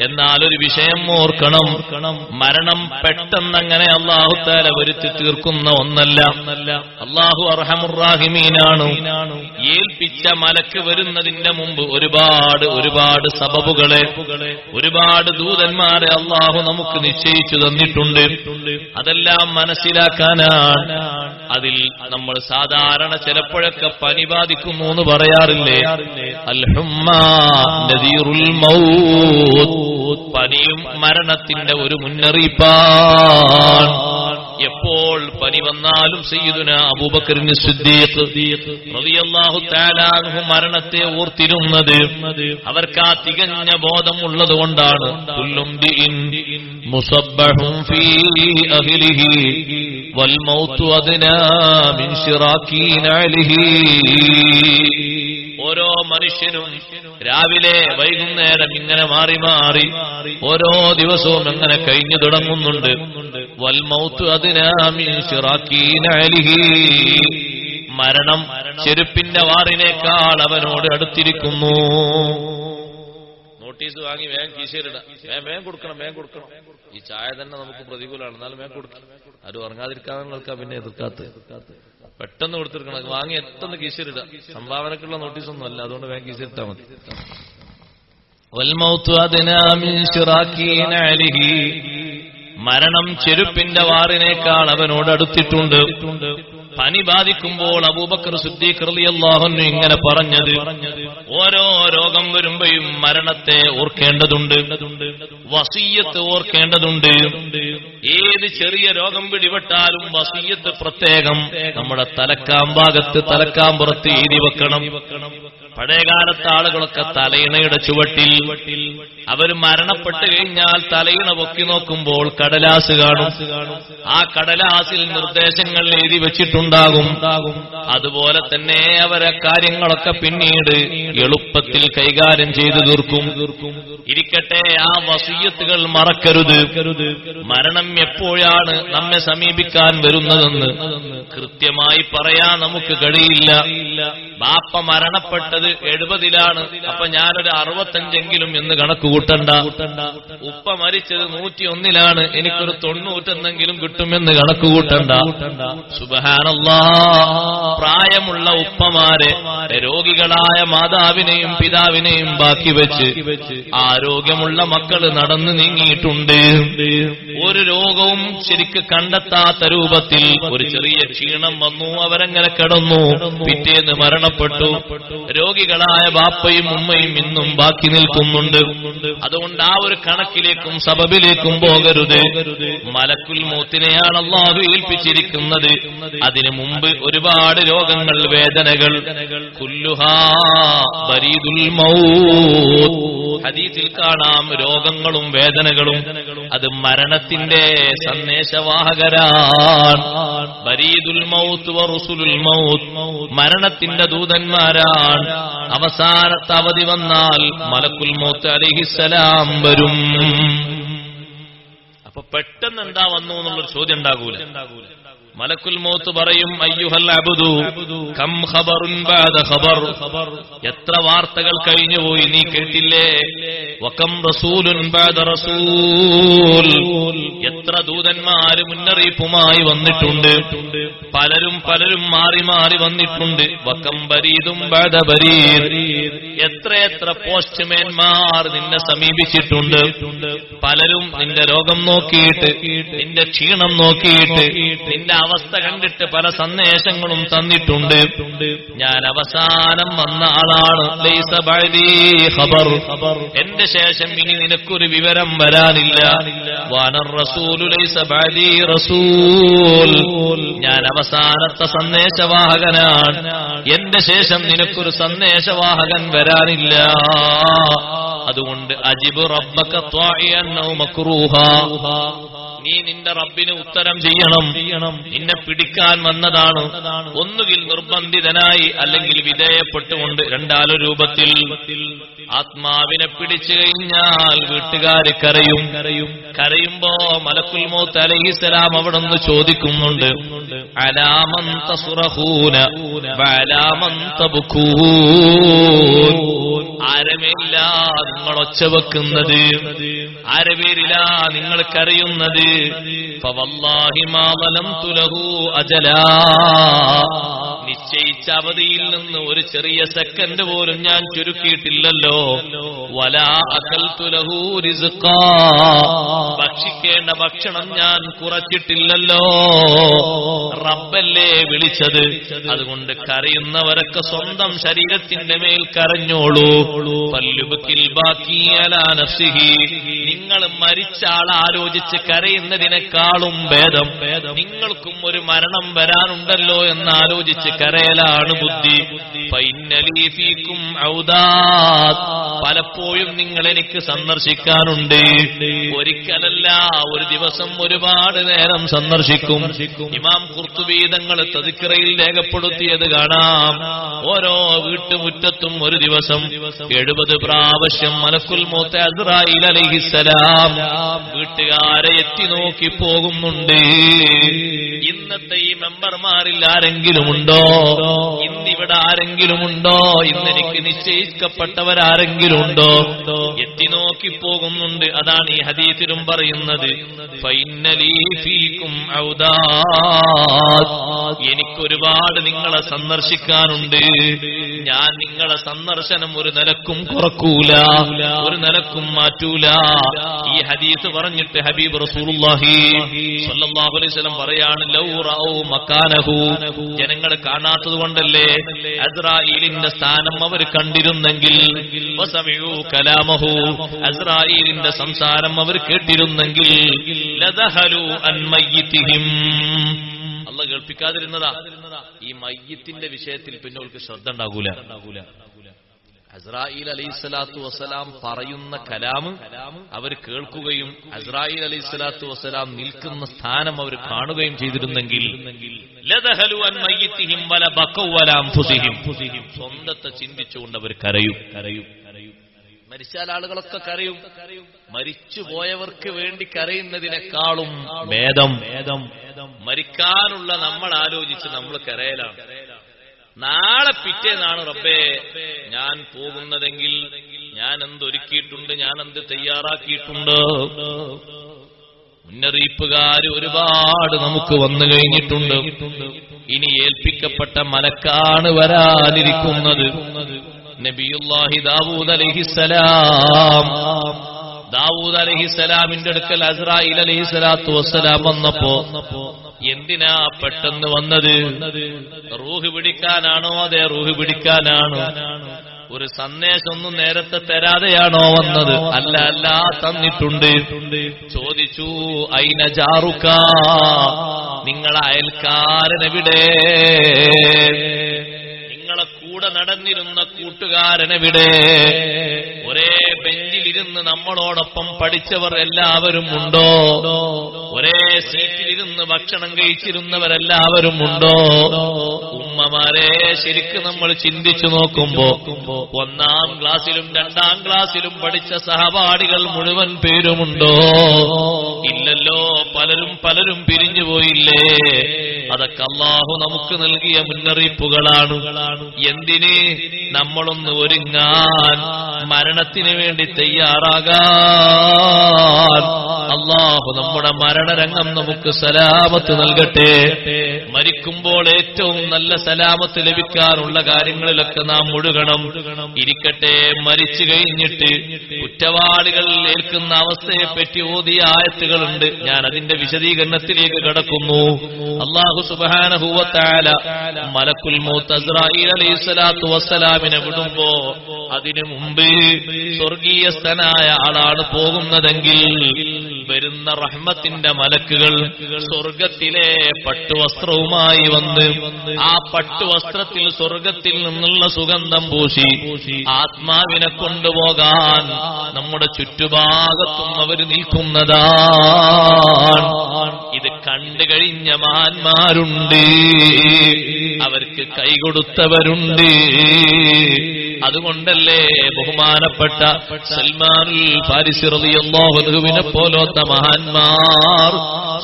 എന്നാൽ ഒരു വിഷയം ഓർക്കണം. മരണം പെട്ടെന്നങ്ങനെ അള്ളാഹുത്താല വരുത്തി തീർക്കുന്ന ഒന്നല്ല. അള്ളാഹു അർഹമുറാഹിമീനാണ് ഏൽപ്പിച്ച മലക്ക് വരുന്നതിന്റെ മുമ്പ് ഒരുപാട് ഒരുപാട് സബബുകളെ ഒരുപാട് ദൂതന്മാരെ അള്ളാഹു നമുക്ക് നിശ്ചയിച്ചു തന്നിട്ടുണ്ട്. അതെല്ലാം മനസ്സിലാക്കാനാണ്. അതിൽ നമ്മൾ സാധാരണ ചിലപ്പോഴൊക്കെ പനി ബാധിക്കുന്നു എന്ന് പറയാറില്ലേ അൽഹുമ്മ നദീറുൽ മൗത്ത്. പനിയും മരണത്തിന്റെ ഒരു മുന്നറിയിപ്പാണ്. എപ്പോൾ പനി വന്നാലും സയ്യിദുന അബൂബക്കറിന് സിദ്ദീഖ് മരണത്തെ ഓർത്തിരുന്നത്. അവർക്ക് ആ തികഞ്ഞ ബോധം ഉള്ളത് കൊണ്ടാണ്. ഓരോ മനുഷ്യനും രാവിലെ വൈകുന്നേരം ഇങ്ങനെ മാറി മാറി ഓരോ ദിവസവും എങ്ങനെ കഴിഞ്ഞു തുടങ്ങുന്നുണ്ട്. വൽമൗത്ത് അതിനാമി ശിറാക്കീനലിഹി മരണം ചെരുപ്പിന്റെ വാറിനേക്കാൾ അവനോട് അടുത്തിരിക്കുന്നു. നോട്ടീസ് വാങ്ങി വേഗം കീശയിലിടാം. വേഗം വേഗം കൊടുക്കണം വേഗം കൊടുക്കണം. ഈ ചായ തന്നെ നമുക്ക് പ്രതികൂലമാണ്. എന്നാലും വേഗം കൊടുക്കണം അത് ഉറങ്ങാതിരിക്കാൻ നിൽക്കാം പിന്നെ എതിർക്കാത്ത പെട്ടെന്ന് കൊടുത്തിരിക്കണം. വാങ്ങി എത്തുന്ന കീശരിടുക സംഭാവനക്കുള്ള നോട്ടീസൊന്നും അല്ല. അതുകൊണ്ട് വേഗം കീശയിലിട്ടാ മതി. മരണം ചെരുപ്പിന്റെ വാറിനേക്കാൾ അവനോട് അടുത്തിട്ടുണ്ട്. പനി ബാധിക്കുമ്പോൾ അബൂബക്കർ സുദ്ദീഖ് ഇങ്ങനെ പറഞ്ഞത്. ഓരോ രോഗം വരുമ്പോഴും മരണത്തെ ഓർക്കേണ്ടതുണ്ട്. വസീയത്ത് ഓർക്കേണ്ടതുണ്ട്. ഏത് ചെറിയ രോഗം പിടിപെട്ടാലും വസീയത്ത് പ്രത്യേകം നമ്മുടെ തലക്കാമ്പാകത്ത് തലക്കാമ്പുറത്ത് എഴുതി വെക്കണം. പഴയകാലത്തെ ആളുകളൊക്കെ തലയിണയുടെ ചുവട്ടിൽ അവർ മരണപ്പെട്ട് കഴിഞ്ഞാൽ തലയിണ പൊക്കി നോക്കുമ്പോൾ കടലാസ് കാണും. ആ കടലാസിൽ നിർദ്ദേശങ്ങൾ എഴുതി വെച്ചിട്ടുണ്ടാകും അതുപോലെ തന്നെ അവരെ കാര്യങ്ങളൊക്കെ പിന്നീട് എളുപ്പത്തിൽ കൈകാര്യം ചെയ്തു തീർക്കും. ഇരിക്കട്ടെ ആ വസീയത്തുകൾ മറക്കരുത്. മരണം എപ്പോഴാണ് നമ്മെ സമീപിക്കാൻ വരുന്നതെന്ന് കൃത്യമായി പറയാൻ നമുക്ക് കഴിയില്ല. ബാപ്പ മരണപ്പെട്ടത് എഴുപതിലാണ്. അപ്പൊ ഞാനൊരു അറുപത്തഞ്ചെങ്കിലും എന്ന് കണക്ക് കൂട്ടണ്ട. ഉപ്പ മരിച്ചത് നൂറ്റിയൊന്നിലാണ്. എനിക്കൊരു തൊണ്ണൂറ്റെന്തെങ്കിലും കിട്ടുമെന്ന് കണക്ക് കൂട്ടണ്ട. സുബഹാനല്ലാ. പ്രായമുള്ള ഉപ്പമാരെ രോഗികളായ മാതാവിനെയും പിതാവിനെയും ബാക്കി വെച്ച് ആരോഗ്യമുള്ള മക്കൾ നടന്നു നീങ്ങിയിട്ടുണ്ട്. ഒരു രോഗവും ശരിക്ക് കണ്ടെത്താത്ത രൂപത്തിൽ ഒരു ചെറിയ ക്ഷീണം വന്നു അവരങ്ങനെ കിടന്നു പിറ്റേന്ന് മരണപ്പെട്ടു. രോഗികളായ ബാപ്പയും ഉമ്മയും ഇന്നും ബാക്കി നിൽക്കുന്നുണ്ട്. അതുകൊണ്ട് ആ ഒരു കണക്കിലേക്കും സബബിലേക്കും പോകരുത്. മലക്കുൽ മൂത്തിനെയാണ് അള്ളാഹു ഏൽപ്പിച്ചിരിക്കുന്നത്. അതിനു മുമ്പ് ഒരുപാട് രോഗങ്ങൾ വേദനകൾ. ഹദീസിൽ കാണാം രോഗങ്ങളും വേദനകളും. അത് മരണത്തിന്റെ സന്ദേശവാഹകരാണ്. ബരീദുൽ മൗത്ത് മൗത്ത്. മരണത്തിന്റെ ദൂതന്മാരാണ്. അവസാനത്തെ അവധി വന്നാൽ മലക്കുൽ മൗത്ത് അലിഹിസലാം വരും. അപ്പൊ പെട്ടെന്ന് എന്താ വന്നു എന്നുള്ളൊരു ചോദ്യം ഉണ്ടാകൂല. മലക്കുൽ മോത്ത് പറയും അയ്യുഹൽ അബുദു കം ഖബറുൻ ബാദ ഖബർ. എത്ര വാർത്തകൾ കഴിഞ്ഞു പോയി നീ കേട്ടില്ലേ? വകം റസൂലുൻ ബാദ റസൂൽ. എത്ര ദൂതന്മാര് മുന്നറിയിപ്പുമായി വന്നിട്ടുണ്ട്. പലരും പലരും മാറി മാറി വന്നിട്ടുണ്ട്. വകം ബരീദും ബാദ ബരീദ്. എത്രയെത്ര പോസ്റ്റ്മാൻമാർ നിന്നെ സമീപിച്ചിട്ടുണ്ട്? പലരും നിന്റെ രോഗം നോക്കിയിട്ട് നിന്റെ ക്ഷീണം നോക്കിയിട്ട് നിന്റെ അവസ്ഥ കണ്ടിട്ട് പല സന്ദേശങ്ങളും തന്നിട്ടുണ്ട്. ഞാൻ അവസാനം വന്ന ആളാണ്. എന്റെ ശേഷം ഇനി നിനക്കൊരു വിവരം വരാനില്ല. ഞാൻ അവസാനത്തെ സന്ദേശവാഹകനാണ്. എന്റെ ശേഷം നിനക്കൊരു സന്ദേശവാഹകൻ വരാനില്ല. അതുകൊണ്ട് അജിബ് റബ്ബക ത്വാഇയന്നൗ മക്റൂഹാ നീ നിന്റെ റബ്ബിന് ഉത്തരം ചെയ്യണം. നിന്നെ പിടിക്കാൻ വന്നതാണ്. ഒന്നുകിൽ നിർബന്ധിതനായി അല്ലെങ്കിൽ വിധേയപ്പെട്ടുകൊണ്ട് രണ്ടാലോ രൂപത്തിൽ. ആത്മാവിനെ പിടിച്ചു കഴിഞ്ഞാൽ വീട്ടുകാര് കരയും. കരയും കരയുമ്പോ മലക്കുൽ മോത്ത് അലഹിസലാം അവിടെ നിന്ന് ചോദിക്കുന്നുണ്ട് അലാമന്ത സുറഹൂന അലാമന്ത ആരമില്ല നിങ്ങൾ ഒച്ച വെക്കുന്നത് ആരവേരില്ല നിങ്ങൾ കരയുന്നത്. പവല്ലാഹിമാവലം തുലഹൂ അജലാ. നിശ്ചയിച്ച അവധിയിൽ നിന്ന് ഒരു ചെറിയ സെക്കൻഡ് പോലും ഞാൻ ചുരുക്കിയിട്ടില്ലല്ലോ. ഭക്ഷിക്കേണ്ട ഭക്ഷണം ഞാൻ കുറച്ചിട്ടില്ലല്ലോ. റബ്ബല്ലേ വിളിച്ചത്. അതുകൊണ്ട് കരയുന്നവരൊക്കെ സ്വന്തം ശരീരത്തിന്റെ മേൽ കരഞ്ഞോളൂ. പല്ലുബിൽ ബാക്കിയലാ നഫ്സിഹി. നിങ്ങൾ മരിച്ച ആൾ ആലോചിച്ച് കരയുന്നതിനേക്കാളും ഭേദം. നിങ്ങൾക്കും ഒരു മരണം വരാനുണ്ടല്ലോ എന്ന് ആലോചിച്ച് കരയലാണ് ബുദ്ധി. ഫൈനലി ഫീക്കും ഔദാത്ത്. പലപ്പോഴും നിങ്ങൾ എനിക്ക് സന്ദർശിക്കാനുണ്ട്. ഒരിക്കലല്ല ഒരു ദിവസം ഒരുപാട് നേരം സന്ദർശിക്കും. ഇമാം കുർത്തുവീതങ്ങൾ തതിക്കിറയിൽ രേഖപ്പെടുത്തിയത് കാണാം. ഓരോ വീട്ടുമുറ്റത്തും ഒരു ദിവസം എഴുപത് പ്രാവശ്യം മലക്കുൽ മൂത്ത അസ്രായിൽ അലഹിസലാം വീട്ടുകാരെ എത്തി നോക്കി പോകുന്നുണ്ട്. ഇന്നത്തെ ഈ മെമ്പർമാരിൽ ആരെങ്കിലും ഉണ്ടോ? ആരെങ്കിലും ഉണ്ടോ ഇന്ന് എനിക്ക് നിശ്ചയിക്കപ്പെട്ടവരാരെങ്കിലും ഉണ്ടോ എത്തി നോക്കി പോകുന്നുണ്ട്. അതാണ് ഈ ഹദീസിലും പറയുന്നത്. എനിക്കൊരുപാട് നിങ്ങളെ സന്ദർശിക്കാനുണ്ട്. ഞാൻ നിങ്ങളെ സന്ദർശനം ഒരു നിലക്കും കുറക്കൂല ഒരു നിലക്കും മാറ്റൂല. ഈ ഹദീസ് പറഞ്ഞിട്ട് ഹബീബ് റസൂലുള്ളാഹി അലൈഹി വസല്ലം പറയാണ് ലൗ മക്കാനഹു. ജനങ്ങൾ കാണാത്തത് കൊണ്ടല്ലേ? അസ്രായീലിന്റെ സ്ഥാനം അവർ കണ്ടിരുന്നെങ്കിൽ വസമിഉ കലാമഹു. അസ്രായീലിന്റെ സംസാരം അവർ കേട്ടിരുന്നെങ്കിൽ ലദഹലു അൻ അല്ല കേൾപ്പിക്കാതിരുന്നതാ. ഈ മയ്യത്തിന്റെ വിഷയത്തിൽ പിന്നെ അവൾക്ക് ശ്രദ്ധ ഉണ്ടാകൂല. അസ്രായിൽ അലൈഹിസ്സലാത്തു വസ്സലാം പറയുന്ന കലാം അവർ കേൾക്കുകയും അസ്രായിൽ അലൈഹിസ്സലാത്തു വസ്സലാം നിൽക്കുന്ന സ്ഥാനം അവർ കാണുകയും ചെയ്തിരുന്നെങ്കിൽ സ്വന്തത്തെ ചിന്തിച്ചുകൊണ്ട് അവർ കരയും കരയും. മരിച്ചാൽ ആളുകളൊക്കെ കരയും. മരിച്ചുപോയവർക്ക് വേണ്ടി കരയുന്നതിനേക്കാളും ഭേദം. മരിക്കാനുള്ള നമ്മൾ ആലോചിച്ച് നമ്മൾ കരയലാണ്. നാളെ പിറ്റേന്നാണ് റബ്ബേ ഞാൻ പോകുന്നതെങ്കിൽ ഞാൻ എന്തൊരുക്കിയിട്ടുണ്ട് ഞാൻ എന്ത് തയ്യാറാക്കിയിട്ടുണ്ട്? മുന്നറിയിപ്പുകാർ ഒരുപാട് നമുക്ക് വന്നു കഴിഞ്ഞിട്ടുണ്ട്. ഇനി ഏൽപ്പിക്കപ്പെട്ട മലക്കാണ് വരാനിരിക്കുന്നത്. നബിയുല്ലാഹി ദാവൂദ് അലഹിസലാം ദാവൂദ് അലഹിസലാമിന്റെ അടുക്കൽ അസ്രായിൽ അലഹിസലാത്തു വസ്സലാം വന്നപ്പോ എന്തിനാ പെട്ടെന്ന് വന്നത്? റൂഹ് പിടിക്കാനാണോ അതെ റൂഹ് പിടിക്കാനാണോ? ഒരു സന്ദേശമൊന്നും നേരത്തെ തരാതെയാണോ വന്നത്? അല്ല അല്ല തന്നിട്ടുണ്ട്. ചോദിച്ചു അയിന ജാറുക്ക? നിങ്ങൾ അയൽക്കാരനെവിടെ നിങ്ങളെ കൂടെ നടന്നിരുന്ന കൂട്ടുകാരനെവിടെ? ഒരേ ബെഞ്ചിലിരുന്ന് നമ്മളോടൊപ്പം പഠിച്ചവർ എല്ലാവരും ഉണ്ടോ? ഒരേ സീറ്റിലിരുന്ന് ഭക്ഷണം കഴിച്ചിരുന്നവരെല്ലാവരും ഉണ്ടോ? ഉമ്മമാരെ ശരിക്ക് നമ്മൾ ചിന്തിച്ചു നോക്കുമ്പോ ഒന്നാം ക്ലാസ്സിലും രണ്ടാം ക്ലാസ്സിലും പഠിച്ച സഹപാഠികൾ മുഴുവൻ പേരുമുണ്ടോ? ഇല്ലല്ലോ പലരും പലരും പിരിഞ്ഞു പോയില്ലേ? അതൊക്കെ അള്ളാഹു നമുക്ക് നൽകിയ മുന്നറിയിപ്പുകളാണ്. എന്തിന്? നമ്മളൊന്ന് ഒരുങ്ങാൻ മരണത്തിന് വേണ്ടി തയ്യാറാകാൻ. അള്ളാഹു നമ്മുടെ മരണരംഗം നമുക്ക് സലാമത്ത് നൽകട്ടെ. മരിക്കുമ്പോൾ ഏറ്റവും നല്ല സലാമത്ത് ലഭിക്കാനുള്ള കാര്യങ്ങളിലൊക്കെ നാം മുഴുകണം. ഇരിക്കട്ടെ മരിച്ചു കഴിഞ്ഞിട്ട് കുറ്റവാളികൾ ഏൽക്കുന്ന അവസ്ഥയെ പറ്റി ഓതിയ ആയത്തുകളുണ്ട്. ഞാൻ അതിന്റെ വിശദീകരണത്തിലേക്ക് കടക്കുന്നു. അള്ളാഹു സുബാനഹൂവത്താല മലക്കുൽ മൂത്ത് അസ്രായിൽ അലൈഹി സ്വലാത്തു വസ്സലാമിനെ വിടുമ്പോ അതിനു മുമ്പ് സ്വർഗീയസ്ഥനായ ആളാണ് പോകുന്നതെങ്കിൽ വരുന്ന റഹ്മത്തിന്റെ മലക്കുകൾ സ്വർഗത്തിലെ പട്ടുവസ്ത്രവുമായി വന്ന് ആ പട്ടുവസ്ത്രത്തിൽ സ്വർഗത്തിൽ നിന്നുള്ള സുഗന്ധം പൂശി ആത്മാവിനെ കൊണ്ടുപോകാൻ നമ്മുടെ ചുറ്റുഭാഗത്തും അവർ നിൽക്കുന്നതാണ് ഇത് കണ്ടു കഴിഞ്ഞ മഹാന്മാരുണ്ട്. അവർക്ക് കൈകൊടുത്തവരുണ്ട് അതുകൊണ്ടല്ലേ ബഹുമാനപ്പെട്ട സൽമാനുൽ ഫാരിസി റളിയല്ലാഹു പോലോത്ത പോലത്തെ മഹാന്മാർ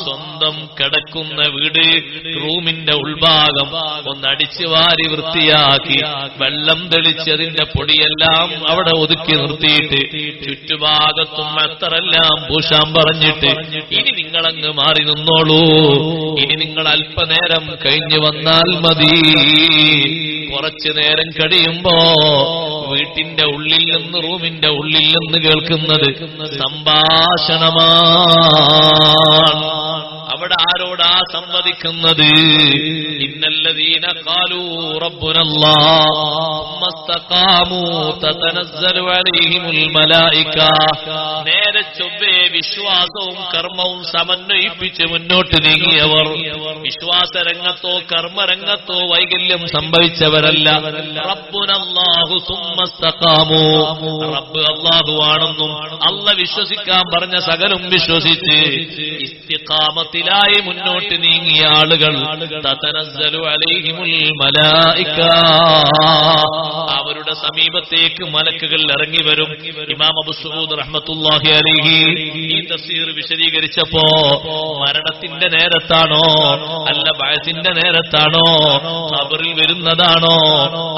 സ്വന്തം കിടക്കുന്ന വീട് റൂമിന്റെ ഉൾഭാഗം ഒന്നടിച്ചു വാരി വൃത്തിയാക്കി വെള്ളം തെളിച്ചതിന്റെ പൊടിയെല്ലാം അവിടെ ഒതുക്കി നിർത്തിയിട്ട് ചുറ്റുഭാഗത്തും എത്രയെല്ലാം പൂശാൻ പറഞ്ഞിട്ട് ഇനി നിങ്ങളങ്ങ് മാറി നിന്നോളൂ. ഇനി നിങ്ങൾ അല്പനേരം കഴിഞ്ഞു വന്നാൽ മതി. കുറച്ചു നേരം കഴിയുമ്പോ വീട്ടിന്റെ ഉള്ളിൽ നിന്ന് റൂമിന്റെ ഉള്ളിൽ നിന്ന് കേൾക്കുന്നത് സംഭാഷണമാണ്. അവിടെ ആരോടാ സംവദിക്കുന്നത്? നേരെ ചൊവ്വേ വിശ്വാസവും കർമ്മവും സമന്വയിപ്പിച്ച് മുന്നോട്ട് നീങ്ങിയവർ. വിശ്വാസ രംഗത്തോ കർമ്മരംഗത്തോ വൈകല്യം സംഭവിച്ചവരല്ല. റബ്ബുനല്ലാഹു ആണെന്നും അല്ല വിശ്വസിക്കാൻ പറഞ്ഞ സകലും വിശ്വസിച്ച്. ഇസ്തിഖാമത്തിലായി മുന്നോട്ട് നീങ്ങിയ ആളുകൾ അവരുടെ സമീപത്തേക്ക് മലക്കുകൾ ഇറങ്ങി വരും. ഇമാം അബുസൂദ് റഹ്മത്തുല്ലാഹി അലൈഹി ഈ തഫ്സീർ വിശദീകരിച്ചപ്പോ മരണത്തിന്റെ നേരത്താണോ അല്ല വയസ്സിന്റെ നേരത്താണോ? ഖബറിൽ വരുന്നതാണോ?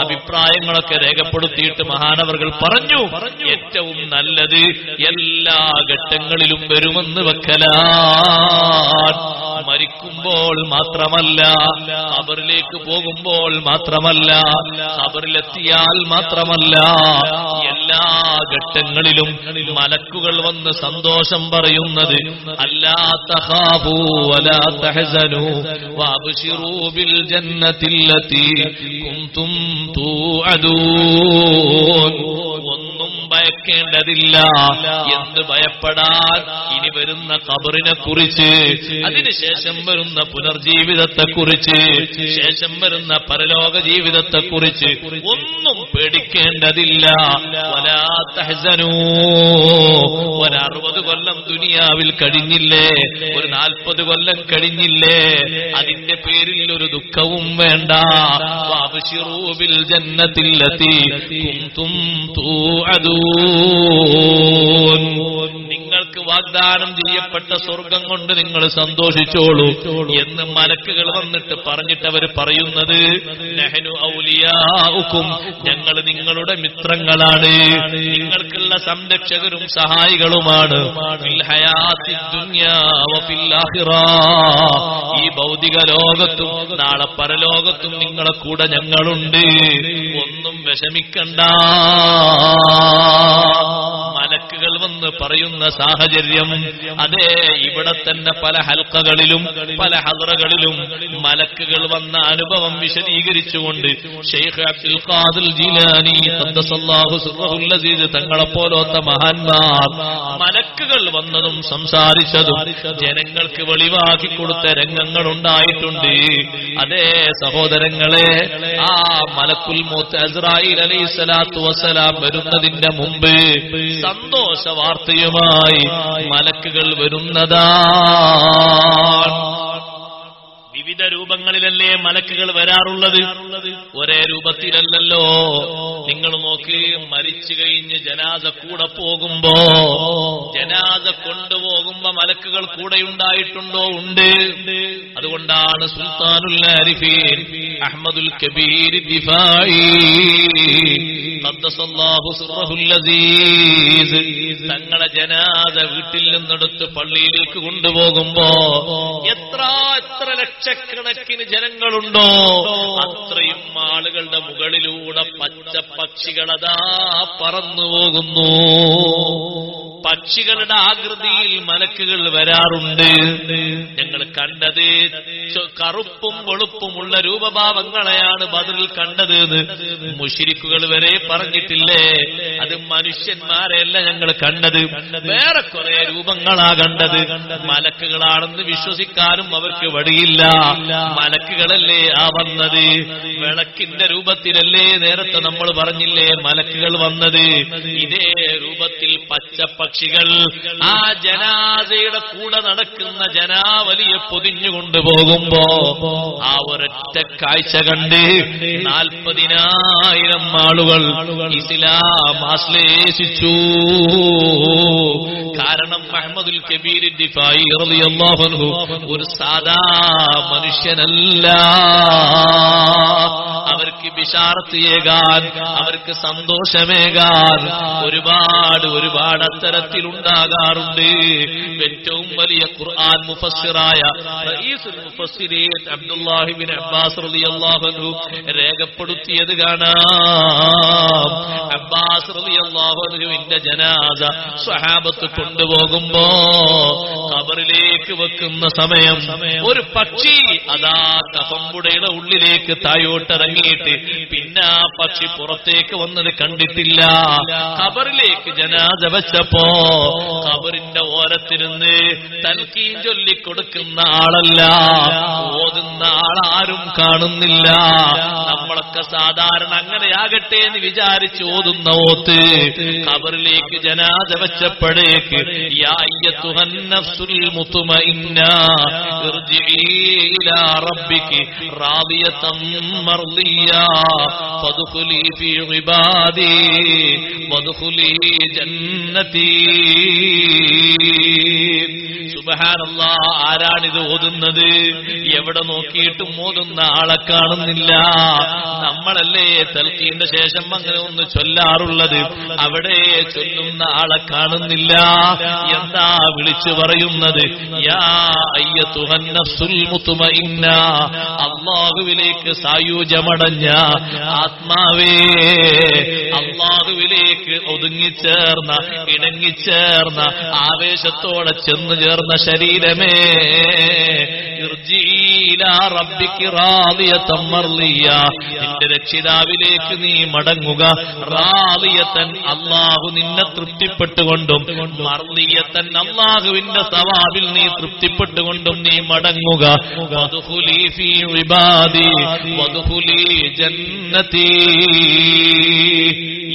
അഭിപ്രായങ്ങളൊക്കെ രേഖപ്പെടുത്തിയിട്ട് മഹാനവർകൾ പറഞ്ഞു. ഏറ്റവും നല്ലത് എല്ലാ ഘട്ടങ്ങളിലും വരുമെന്ന് വെക്കലാൻ. മരിക്കുമ്പോൾ മാത്രമല്ല അവരിലേക്ക് പോകുമ്പോൾ മാത്രമല്ല അവരിലെത്തിയാൽ മാത്രമല്ല എല്ലാ ഘട്ടങ്ങളിലും മലക്കുകൾ വന്ന് സന്തോഷം പറയുന്നത് അല്ലാ തഖാഫൂ വലാ തഹസനൂ വഅബ്ശിറൂ ബിൽ ഒന്നും ഭയക്കേണ്ടതില്ല. എന്ത് ഭയപ്പെടാൻ? ഇനി വരുന്ന കബറിനെ കുറിച്ച് അതിനുശേഷം വരുന്ന പുനർജീവിതത്തെ കുറിച്ച് ശേഷം വരുന്ന പരലോക ജീവിതത്തെ കുറിച്ച് ഒന്നും പേടിക്കേണ്ടതില്ല. ഒരറുപത് കൊല്ലം ദുനിയാവിൽ കഴിഞ്ഞില്ലേ? ഒരു നാൽപ്പത് കൊല്ലം കഴിഞ്ഞില്ലേ? അതിന്റെ പേരിൽ ഒരു ദുഃഖവും വേണ്ട. വാബിഷിറൂബിൽ ജന്നത്തിലെത്തി കുന്തും يعلمون നിങ്ങൾക്ക് വാഗ്ദാനം ചെയ്യപ്പെട്ട സ്വർഗം കൊണ്ട് നിങ്ങൾ സന്തോഷിച്ചോളൂ എന്ന് മലക്കുകൾ വന്നിട്ട് പറഞ്ഞിട്ട് അവർ പറയുന്നത് ഞങ്ങൾ നിങ്ങളുടെ മിത്രങ്ങളാണ്. നിങ്ങൾക്കുള്ള സംരക്ഷകരും സഹായികളുമാണ്. ഈ ഭൗതിക ലോകത്തും നാളെ പരലോകത്തും നിങ്ങളെ കൂടെ ഞങ്ങളുണ്ട്. ഒന്നും വിഷമിക്കണ്ട. മലക്കുകൾ വന്ന് പറയുന്ന സാഹചര്യം. അതേ ഇവിടെ തന്നെ പല ഹൽക്കകളിലും പല ഹദറകളിലും മലക്കുകൾ വന്ന അനുഭവം വിശദീകരിച്ചുകൊണ്ട് ഷെയ്ഖ് അബ്ദുൽ ജീലാനി തങ്ങളെ പോലോത്ത മഹാന്മാർ മലക്കുകൾ വന്നതും സംസാരിച്ചതും ജനങ്ങൾക്ക് വെളിവാക്കി കൊടുത്ത രംഗങ്ങൾ ഉണ്ടായിട്ടുണ്ട് അതേ സഹോദരങ്ങളെ ആ മലക്കുൽ മൂത്ത് അസ്രായിൽ അലൈഹി വസ്സലാം വരുന്നതിന്റെ മുമ്പ് സന്തോഷ വാർത്തയുമായി മലക്കുകൾ വരുന്നതാണ് വിവിധ രൂപങ്ങളിലല്ലേ മലക്കുകൾ വരാറുള്ളത്? ഒരേ രൂപത്തിലല്ലല്ലോ. നിങ്ങൾ നോക്ക് മരിച്ചു കഴിഞ്ഞ് ജനാസ കൂടെ പോകുമ്പോ ജനാസ കൊണ്ടുപോകുമ്പോ മലക്കുകൾ കൂടെ ഉണ്ടായിട്ടുണ്ടോ ഉണ്ട്. അതുകൊണ്ടാണ് സുൽത്താനുൽ അഹമ്മദുൽ കബീർ തങ്ങളെ ജനാദ വീട്ടിൽ നിന്നെടുത്ത് പള്ളിയിലേക്ക് കൊണ്ടുപോകുമ്പോ എത്ര എത്ര ലക്ഷക്കണക്കിന് ജനങ്ങളുണ്ടോ? അത്രയും ആളുകളുടെ മുകളിലൂടെ പച്ച പക്ഷികളതാ പറന്നു പോകുന്നു പക്ഷികളുടെ ആകൃതിയിൽ മലക്കുകൾ വരാറുണ്ട്. ഞങ്ങൾ കണ്ടത് കറുപ്പും കറുപ്പും വെളുപ്പുമുള്ള രൂപഭാവങ്ങളെയാണ് ബദറിൽ കണ്ടത് മുഷിരിക്കുകൾ വരെ പറഞ്ഞിട്ടില്ലേ? അത് മനുഷ്യന്മാരെയല്ല ഞങ്ങൾ കണ്ടത്. വേറെ കുറെ രൂപങ്ങളാ കണ്ടത്. മലക്കുകളാണെന്ന് വിശ്വസിക്കാനും അവർക്ക് വഴിയില്ല. മലക്കുകളല്ലേ ആ വന്നത്? വിളക്കിന്റെ രൂപത്തിലല്ലേ നേരത്തെ നമ്മൾ പറഞ്ഞില്ലേ മലക്കുകൾ വന്നത്? ഇതേ രൂപത്തിൽ പച്ച പക്ഷികൾ ആ ജനാസയുടെ കൂടെ നടക്കുന്ന ജനാവലിയെ പൊതിഞ്ഞുകൊണ്ടു പോകുമ്പോ ആ ഒരൊറ്റ കാഴ്ച കണ്ട് നാൽപ്പതിനായിരം ആളുകൾ ഇസ്ലാം ആശ്ലേഷിച്ചു. കാരണം അഹമ്മദുൽ കബീരിന്റെ ഒരു സാധാ മനുഷ്യനല്ല. അവർക്ക് വിശാർത്തിയേകാൻ അവർക്ക് സന്തോഷമേകാൻ ഒരുപാട് ഒരുപാട് അത്തരത്തിലുണ്ടാകാറുണ്ട് ഏറ്റവും വലിയ ഖുർആൻ മുഫസ്സിറായ അബ്ദുല്ലാഹിബിൻ അബ്ബാസ് റളിയല്ലാഹു രേഖപ്പെടുത്തിയത് കാണാം. അബ്ബാസ് റളിയല്ലാഹു അൻഹുവിന്റെ ജനാസ സ്വഹാബത്ത് കൊണ്ടുപോകുമ്പോ കബറിലേക്ക് വെക്കുന്ന സമയം ഒരു പക്ഷി അതാ കഫമ്പുടയുടെ ഉള്ളിലേക്ക് തായോട്ടിറങ്ങിയിട്ട് പിന്നെ ആ പക്ഷി പുറത്തേക്ക് വന്നത് കണ്ടിട്ടില്ല. കബറിലേക്ക് ജനാദ വെച്ചപ്പോ ഖബറിന്റെ ഓരത്തിരുന്ന് തൽക്കീൻ ചൊല്ലിക്കൊടുക്കുന്ന ആളല്ല. ഓതുന്ന ആളാരും കാണുന്നില്ല. നമ്മളൊക്കെ സാധാരണ അങ്ങനെയാകട്ടെ എന്ന് വിചാരിച്ച് ഓതുന്ന ഓത്ത് കബറിലേക്ക് ജനാദ വെച്ചപ്പോഴേക്ക് ഫദ്ഖുലി ഫീ ഇബാദി ജന്നതി ആരാണിത് ഓതുന്നത്? എവിടെ നോക്കിയിട്ടും ഓതുന്ന ആളെ കാണുന്നില്ല. നമ്മളല്ലേ തൽക്കീന്റെ ശേഷം അങ്ങനെ ഒന്ന് ചൊല്ലാറുള്ളത്? അവിടെ ചൊല്ലുന്ന ആളെ കാണുന്നില്ല. എന്താ വിളിച്ചു പറയുന്നത്? അള്ളാഹുവിലേക്ക് സായുജമടഞ്ഞ ആത്മാവേ. അള്ളാഹുവിലേക്ക് ഒതുങ്ങിച്ചേർന്ന ഇണങ്ങിച്ചേർന്ന ആവേശത്തോടെ ചെന്നു ചേർന്ന ശരീരമേ. നിന്റെ രക്ഷിതാവിലേക്ക് നീ മടങ്ങുക. റാലിയത്തൻ അള്ളാഹു നിന്നെ തൃപ്തിപ്പെട്ടുകൊണ്ടും മർലിയത്തൻ അള്ളാഹുവിന്റെ സവാബിൽ നീ തൃപ്തിപ്പെട്ടുകൊണ്ടും നീ മടങ്ങുക.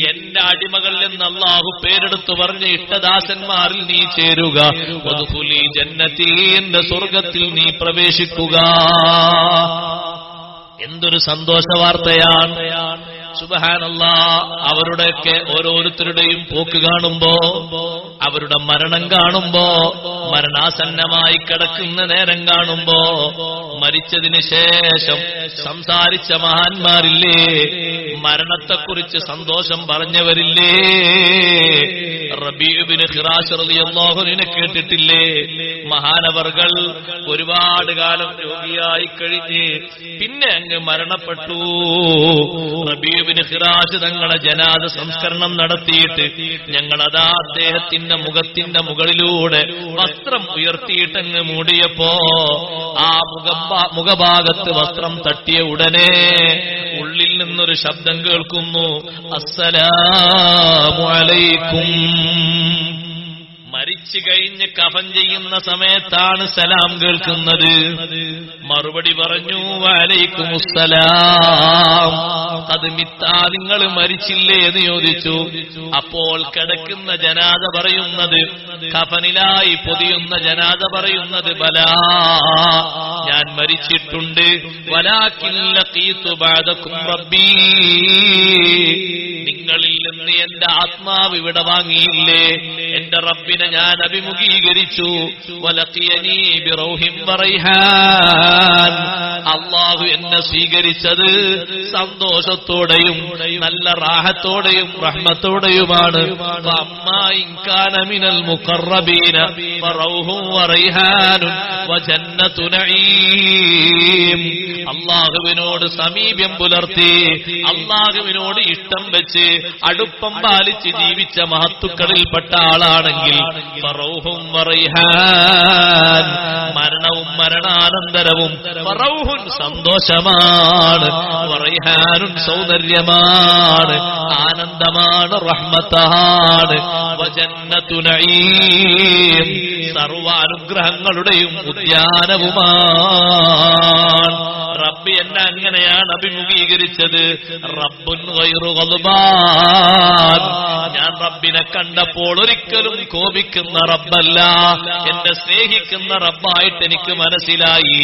എന്റെ അടിമകളിൽ നിന്ന് അള്ളാഹു പേരെടുത്തു പറഞ്ഞ ഇഷ്ടദാസന്മാരിൽ നീ ചേരുക. ജന്നത്തിൽ ജന്നതി എന്റെ സ്വർഗത്തിൽ നീ പ്രവേശിക്കുക. എന്തൊരു സന്തോഷ വാർത്തയാണ് സുബഹാനല്ല അവരുടെയൊക്കെ ഓരോരുത്തരുടെയും പോക്ക് കാണുമ്പോ അവരുടെ മരണം കാണുമ്പോ മരണാസന്നമായി കിടക്കുന്ന നേരം കാണുമ്പോ മരിച്ചതിന് ശേഷം സംസാരിച്ച മഹാന്മാരില്ലേ? മരണത്തെക്കുറിച്ച് സന്തോഷം പറഞ്ഞവരില്ലേ? റബീബിന് റളിയല്ലാഹുവിനെ കേട്ടിട്ടില്ലേ? മഹാനവർകൾ ഒരുപാട് കാലം രോഗിയായി കഴിഞ്ഞ് പിന്നെ അങ്ങ് മരണപ്പെട്ടു. റബീബിന് ഹിറാജ് തങ്ങളെ ജനാദ സംസ്കരണം നടത്തിയിട്ട് ഞങ്ങൾ അതാ അദ്ദേഹത്തിന്റെ മുഖത്തിന്റെ മുകളിലൂടെ വസ്ത്രം ഉയർത്തിയിട്ടങ്ങ് മൂടിയപ്പോ ആ മുഖഭാ- മുഖഭാഗത്ത് വസ്ത്രം തട്ടിയ ഉടനെ ഉള്ളിൽ നിന്നൊരു ശബ്ദം കേൾക്കുന്നു. അസ്സലാമു അലൈക്കും. മരിച്ചു കഴിഞ്ഞ് കഫൻ ചെയ്യുന്ന സമയത്താണ് സലാം കേൾക്കുന്നത്. മറുപടി പറഞ്ഞു വലൈക്കും അത് മിത്താ നിങ്ങൾ മരിച്ചില്ലേ? എന്ന് ചോദിച്ചു. അപ്പോൾ കിടക്കുന്ന ജനാദ പറയുന്നത് കഫനിലായി പൊതിയുന്ന ജനാദ പറയുന്നത് ബലാ ഞാൻ മരിച്ചിട്ടുണ്ട്. റബ്ബീ. നിങ്ങളിൽ നിന്ന് എന്റെ ആത്മാവ് ഇവിടെ വാങ്ങിയില്ലേ? എന്റെ റബ്ബിനെ ഞാൻ അഭിമുഖീകരിച്ചു. വലക്കിയനീ ബിറൗഹിം വറൈഹാൻ അള്ളാഹു എന്നെ സ്വീകരിച്ചത് സന്തോഷത്തോടെയും നല്ല റാഹത്തോടെയും റഹ്മത്തോടെയുമാണ്. ഇൻകാനമിനൽ അള്ളാഹുവിനോട് സമീപ്യം പുലർത്തി അള്ളാഹുവിനോട് ഇഷ്ടം വെച്ച് അടുപ്പം പാലിച്ച് ജീവിച്ച മഹത്തുക്കളിൽപ്പെട്ട ആളാണെങ്കിൽ മരണവും മരണാനന്തരവും ഫറൗഹുൻ സന്തോഷമാണ്. സൗന്ദര്യമാണ്. ആനന്ദമാണ് റഹ്മത്താണ്. വജന്നത്തു സർവാനുഗ്രഹങ്ങളുടെയും ഉദ്യാനവുമാണ് റബ്ബ് എന്നെ അങ്ങനെയാണ് അഭിമുഖീകരിച്ചത്. റബ്ബുൻ. ഞാൻ റബ്ബിനെ കണ്ടപ്പോൾ ഒരിക്കലും കോപിക്കുന്ന റബ്ബല്ല. എന്നെ സ്നേഹിക്കുന്ന റബ്ബായിട്ട് എനിക്ക് മനസ്സിലായി.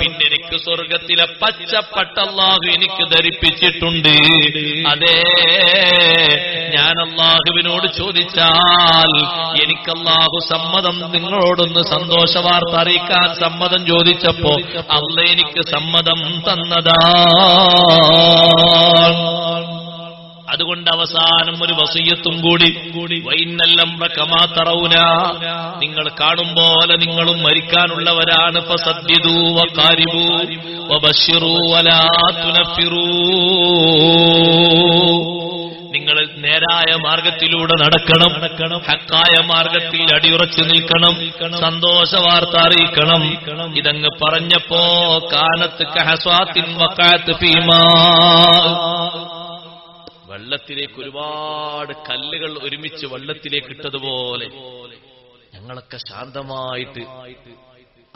പിന്നെ എനിക്ക് സ്വർഗത്തിലെ പച്ചപ്പട്ട അല്ലാഹു എനിക്ക് ധരിപ്പിച്ചിട്ടുണ്ട്. അതേ ഞാൻ അള്ളാഹുവിനോട് ചോദിച്ചാൽ എനിക്ക് അള്ളാഹു സമ്മതം നിങ്ങളോടൊന്ന് സന്തോഷ വാർത്ത അറിയിക്കാൻ സമ്മതം ചോദിച്ചപ്പോ അല്ല എനിക്ക് സമ്മതം തന്നതാ. അതുകൊണ്ട് അവസാനം ഒരു വസയ്യത്തും കൂടി വൈന്നല്ലം കമാത്തറൗന നിങ്ങൾ കാണും പോലെ നിങ്ങളും മരിക്കാനുള്ളവരാണ്. ഫസദ്ദിദൂ നിങ്ങൾ നേരായ മാർഗത്തിലൂടെ നടക്കണം. ഹക്കായ മാർഗത്തിൽ അടിയുറച്ചു നിൽക്കണം. സന്തോഷ വാർത്ത അറിയിക്കണം. ഇതങ്ങ് പറഞ്ഞപ്പോ കാനത്ത് കഹസ്വാത്തിൻ വക്കാത്ത് ഫീമാ. വെള്ളത്തിലേക്ക് ഒരുപാട് കല്ലുകൾ ഒരുമിച്ച് വെള്ളത്തിലേക്ക് ഇട്ടതുപോലെ ഞങ്ങളൊക്കെ ശാന്തമായിട്ട്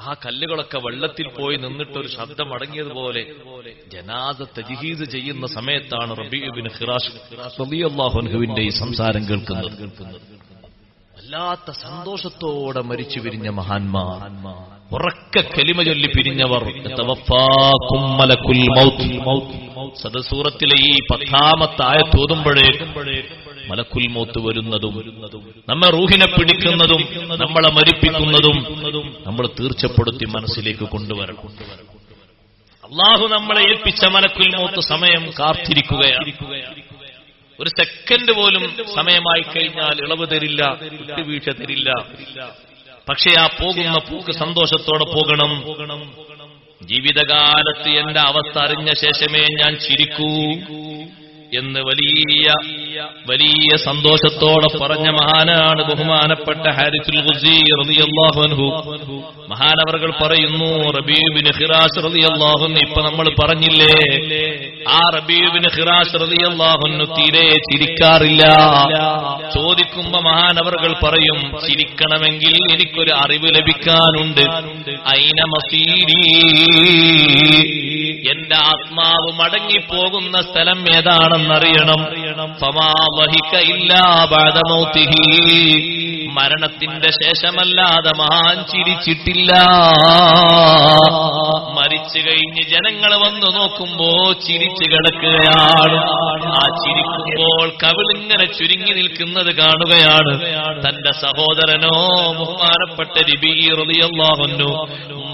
ആ കല്ലുകളൊക്കെ വെള്ളത്തിൽ പോയി നിന്നിട്ട് ഒരു ശബ്ദം അടങ്ങിയതുപോലെ ജനാദ തജിഹീദ് ചെയ്യുന്ന സമയത്താണ് റബീബിൻ റബിയുല്ലാഹുൻഹുവിന്റെ ഈ സംസാരം കേൾക്കുന്നത്. വല്ലാത്ത സന്തോഷത്തോടെ മരിച്ചു പിരിഞ്ഞ മഹാന്മാർ. ഉറക്ക കലിമ ചൊല്ലി പിരിഞ്ഞവർ. സദസൂറത്തിലെ ഈ പത്താമത്തായ തോതുമ്പോഴേ മലക്കുൽ മൗത്ത് വരുന്നതും നമ്മെ റൂഹിനെ പിടിക്കുന്നതും നമ്മളെ മരിപ്പിക്കുന്നതും നമ്മൾ തീർച്ചപ്പെടുത്തി മനസ്സിലേക്ക് കൊണ്ടുവരണം. അള്ളാഹു നമ്മളെ ഏൽപ്പിച്ച മലക്കുൽ മൗത്ത് സമയം കാത്തിരിക്കുകയാണ്. ഒരു സെക്കൻഡ് പോലും സമയമായി കഴിഞ്ഞാൽ ഇളവ് തരില്ല വിട്ടുവീഴ്ച തരില്ല. പക്ഷേ ആ പോകുന്ന പൂക്ക് സന്തോഷത്തോടെ പോകണം. ജീവിതകാലത്ത് എന്റെ അവസ്ഥ അറിഞ്ഞ ശേഷമേ ഞാൻ ചിരിക്കൂ എന്ന് വലിയ വലിയ സന്തോഷത്തോടെ പറഞ്ഞ മഹാനാണ് ബഹുമാനപ്പെട്ട ഹാരിസുൽ റളിയല്ലാഹു അൻഹു. മഹാനവറുകൾ പറയുന്നു റബീബിന് ഹിറാസ് റളിയല്ലാഹു ഇപ്പൊ നമ്മൾ പറഞ്ഞില്ലേ ആ റബീബിന് ഹിറാസ് റളിയല്ലാഹു തീരെ ചിരിക്കാറില്ല. ചോദിക്കുമ്പോ മഹാനവറുകൾ പറയും ചിരിക്കണമെങ്കിൽ എനിക്കൊരു അറിവ് ലഭിക്കാനുണ്ട്. ഐന മസീരി എന്റെ ആത്മാവ് മടങ്ങിപ്പോകുന്ന സ്ഥലം ഏതാണെന്നറിയണം. ഫമാ മരണത്തിന്റെ ശേഷമല്ലാതെ മഹാൻ ചിരിച്ചിട്ടില്ല. മരിച്ചു കഴിഞ്ഞ് ജനങ്ങൾ വന്നു നോക്കുമ്പോ ചിരിച്ചു കിടക്കുകയാണ്. ആ ചിരിക്കുമ്പോൾ കവിളിങ്ങനെ ചുരുങ്ങി നിൽക്കുന്നത് കാണുകയാണ്. തന്റെ സഹോദരനോ ബഹുമാനപ്പെട്ട റിബിറിയാഹുന്നു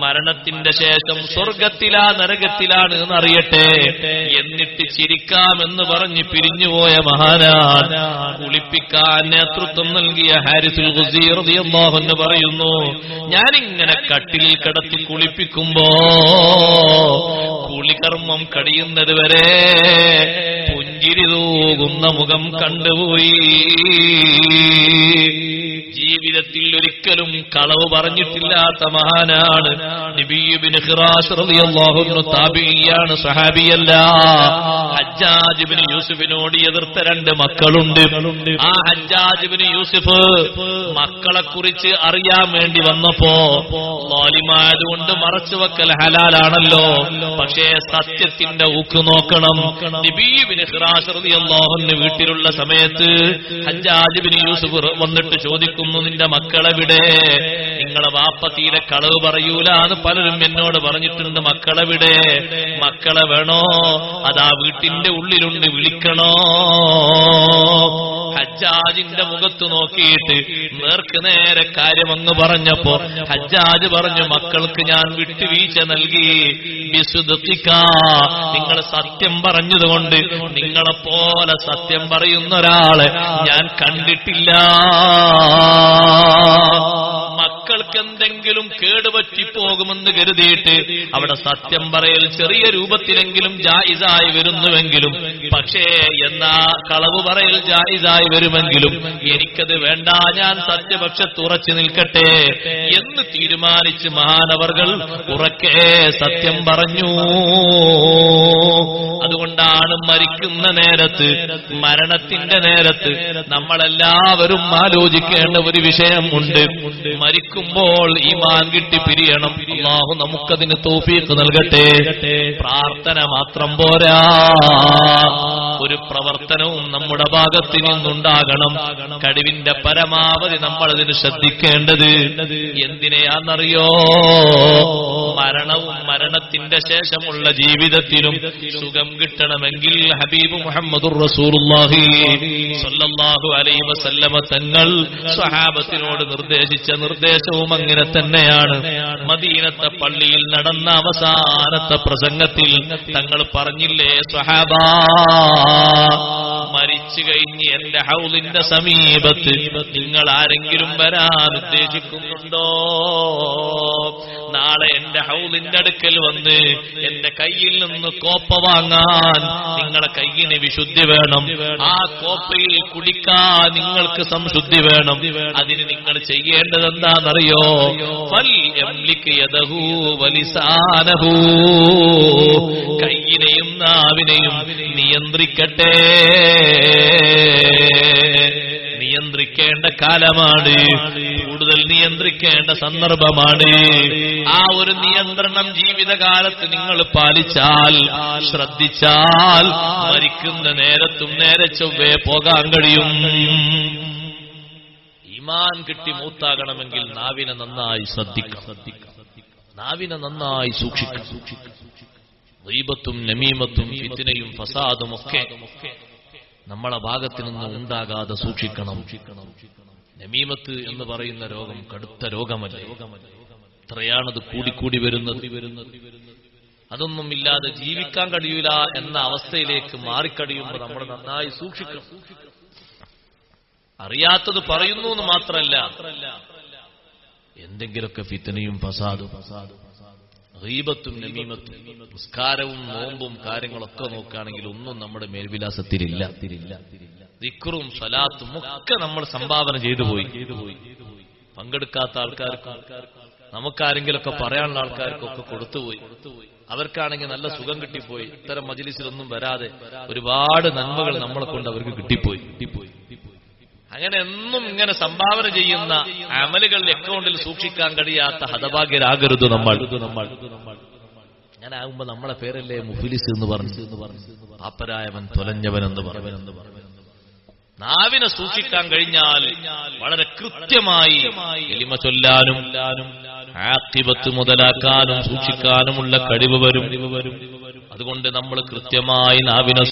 മരണത്തിന്റെ ശേഷം സ്വർഗത്തിലാ നരകത്തിലാണ് എന്നറിയട്ടെ. എന്നിട്ട് ചിരിക്കാമെന്ന് പറഞ്ഞ് പിരിഞ്ഞുപോയ മഹാനാൻ കുളിപ്പിക്കാൻ നേതൃത്വം നൽകിയ ഹാരിസുൽ ഹുസീറിയാഹുന്ന് പറയുന്നു ഞാനിങ്ങനെ കട്ടിലിൽ കിടത്തി കുളിപ്പിക്കുമ്പോ കുളികർമ്മം കഴിയുന്നത് വരെ പുഞ്ചിരി തൂകുന്ന മുഖം കണ്ടുപോയി. ജീവിതത്തിൽ ഒരിക്കലും കളവ് പറഞ്ഞിട്ടില്ലാത്ത മഹാനാണ് നബിയുബിന് അൻഹു താബിയാണ് സഹാബിയല്ല. ഹജ്ജാജിബിന് യൂസുഫിനോട് എതിർത്ത രണ്ട് മക്കളുണ്ട്. ആ ഹജ്ജാജിബിന് യൂസുഫ് മക്കളെ കുറിച്ച് അറിയാൻ വേണ്ടി വന്നപ്പോ ലാലിമായതുകൊണ്ട് മറച്ചുവെക്കൽ ഹലാലാണല്ലോ പക്ഷേ സത്യത്തിന്റെ ഊക്ക് നോക്കണം. നബീബിന് വീട്ടിലുള്ള സമയത്ത് ഹജ്ജാജിബിന് യൂസുഫ് വന്നിട്ട് ചോദിക്കുന്നു നിന്റെ മക്കളെവിടെ? നിങ്ങളെ വാപ്പ തീരെ കളവ് പറയൂല എന്ന് പലരും എന്നോട് പറഞ്ഞിട്ടുണ്ട് മക്കളെ മക്കളെവിടെ മക്കളെ വേണോ? അതാ വീട്ടിന്റെ ഉള്ളിലുണ്ട് വിളിക്കണോ? ഹജ്ജാജിന്റെ മുഖത്ത് നോക്കിയിട്ട് നേർക്ക് നേരെ കാര്യമെന്ന് പറഞ്ഞപ്പോ ഹജ്ജാജ് പറഞ്ഞു മക്കൾക്ക് ഞാൻ വിട്ടുവീഴ്ച നൽകി. വിശുദ്ധിക്ക നിങ്ങൾ സത്യം പറഞ്ഞതുകൊണ്ട് നിങ്ങളെപ്പോലെ സത്യം പറയുന്ന ഒരാളെ ഞാൻ കണ്ടിട്ടില്ല. മക്കൾക്ക് എന്തെങ്കിലും കേടുപറ്റിപ്പോകുമെന്ന് കരുതിയിട്ട് അവിടെ സത്യം പറയൽ ചെറിയ രൂപത്തിലെങ്കിലും ജായിസായി വരുന്നുവെങ്കിലും പക്ഷേ എന്നാ കളവ് പറയൽ ജായിസായി വരുമെങ്കിലും എനിക്കത് വേണ്ട ഞാൻ സത്യപക്ഷത്ത് ഉറച്ചു നിൽക്കട്ടെ എന്ന് തീരുമാനിച്ച് മഹാനവർകൾ ഉറക്കെ സത്യം പറഞ്ഞു. അതുകൊണ്ടാണ് മരിക്കുന്ന നേരത്ത് മരണത്തിന്റെ നേരത്ത് നമ്മളെല്ലാവരും ആലോചിക്കേണ്ട ഒരു വിഷയമുണ്ട് മരിക്കുമ്പോൾ ഈമാൻ കിട്ടി പിരിയണം. അള്ളാഹു നമുക്കതിന് തോഫീക്ക് നൽകട്ടെ. പ്രാർത്ഥന മാത്രം പോരാ. ഒരു പ്രവർത്തനവും നമ്മുടെ ഭാഗത്ത് നിന്നുണ്ടാകണം. കഴിവിന്റെ പരമാവധി നമ്മൾ അതിന് ശ്രദ്ധിക്കേണ്ടത് എന്തിനെയാണെന്നറിയോ? മരണവും മരണത്തിന്റെ ശേഷമുള്ള ജീവിതത്തിലും സുഖം കിട്ടണമെങ്കിൽ ഹബീബ് മുഹമ്മദ് വസല്ലമ തങ്ങൾ സ്വഹാബത്തിനോട് നിർദ്ദേശിച്ച നിർദ്ദേശവും അങ്ങനെ തന്നെയാണ്. മദീനത്തെ പള്ളിയിൽ നടന്ന അവസാനത്തെ പ്രസംഗത്തിൽ തങ്ങൾ പറഞ്ഞില്ലേ സ്വഹാബ മരിച്ചു കഴിഞ്ഞ് എന്റെ ഹൗലിന്റെ സമീപത്ത് നിങ്ങൾ ആരെങ്കിലും വരാൻ ഉദ്ദേശിക്കുന്നുണ്ടോ? നാളെ എന്റെ ഹൗലിന്റെ അടുക്കൽ വന്ന് എന്റെ കയ്യിൽ നിന്ന് കോപ്പ വാങ്ങാൻ നിങ്ങളെ കയ്യിന് വിശുദ്ധി വേണം. ആ കോപ്പയിൽ കുടിക്കാൻ നിങ്ങൾക്ക് സംശുദ്ധി വേണം. അതിന് നിങ്ങൾ ചെയ്യേണ്ടത് എന്താണെന്നറിയോ ഫൽ വലിസാനഹു. കയ്യിനെയും നാവിനെയും നിയന്ത്രിക്കട്ടെ. നിയന്ത്രിക്കേണ്ട കാലമാണ്. കൂടുതൽ നിയന്ത്രിക്കേണ്ട സന്ദർഭമാണ്. ആ ഒരു നിയന്ത്രണം ജീവിതകാലത്ത് നിങ്ങൾ പാലിച്ചാൽ ശ്രദ്ധിച്ചാൽ മരിക്കുന്ന നേരത്തും നേരെ ചൊവ്വേ പോകാൻ കഴിയും. ഈമാൻ കിട്ടി മൂത്താകണമെങ്കിൽ നാവിനെ നന്നായി ശ്രദ്ധിക്കാം നാവിനെ നന്നായി സൂക്ഷിക്കാം ദൈവത്തും നമീമത്തും ഫിത്തിനയും ഫസാദും ഒക്കെ നമ്മളെ ഭാഗത്ത് നിന്ന് ഉണ്ടാകാതെ സൂക്ഷിക്കണം. നമീമത്ത് എന്ന് പറയുന്ന രോഗം കടുത്ത രോഗമല്ല? ഇത്രയാണത് കൂടിക്കൂടി വരുന്നത്? അതൊന്നും ഇല്ലാതെ ജീവിക്കാൻ കഴിയൂല എന്ന അവസ്ഥയിലേക്ക് മാറിക്കഴിയുമ്പോൾ നമ്മൾ നന്നായി സൂക്ഷിക്കണം. അറിയാത്തത് പറയുന്നു എന്ന് മാത്രമല്ല എന്തെങ്കിലുമൊക്കെ ഫിത്തനയും ഫസാദും റീബത്തും നമീമത്തും നിസ്കാരവും നോമ്പും കാര്യങ്ങളൊക്കെ നോക്കുകയാണെങ്കിൽ ഒന്നും നമ്മുടെ മേൽവിലാസത്തിലില്ല. ദിക്റും സലാത്തും ഒക്കെ നമ്മൾ സംഭാവന ചെയ്തു പോയി. പങ്കെടുക്കാത്ത ആൾക്കാർക്കും നമുക്കാരെങ്കിലൊക്കെ പറയാനുള്ള ആൾക്കാർക്കൊക്കെ കൊടുത്തുപോയി അവർക്കാണെങ്കിൽ നല്ല സുഖം കിട്ടിപ്പോയി. ഇത്തരം മജിലിസിലൊന്നും വരാതെ ഒരുപാട് നന്മകൾ നമ്മളെ കൊണ്ട് അവർക്ക് കിട്ടിപ്പോയി കിട്ടിപ്പോയി. അങ്ങനെ എന്നും ഇങ്ങനെ സംഭാവന ചെയ്യുന്ന അമലുകൾ അക്കൗണ്ടിൽ സൂക്ഷിക്കാൻ കഴിയാത്ത ഹതഭാഗ്യരാകരുത് നമ്മൾ. നമ്മൾ അങ്ങനെ ആകുമ്പോ നമ്മളെ പേരല്ലേ മുഫിലിസ് എന്ന് പറഞ്ഞു. പാപ്പരായവൻ തൊലഞ്ഞവൻ എന്ന് പറഞ്ഞു. നാവിനെ സൂക്ഷിക്കാൻ കഴിഞ്ഞാൽ വളരെ കൃത്യമായി എലിമ ചൊല്ലാനും ആക്കിബത്ത് മുതലാക്കാനും സൂക്ഷിക്കാനുമുള്ള കഴിവ് വരും. അതുകൊണ്ട് നമ്മൾ കൃത്യമായി നാവിനെ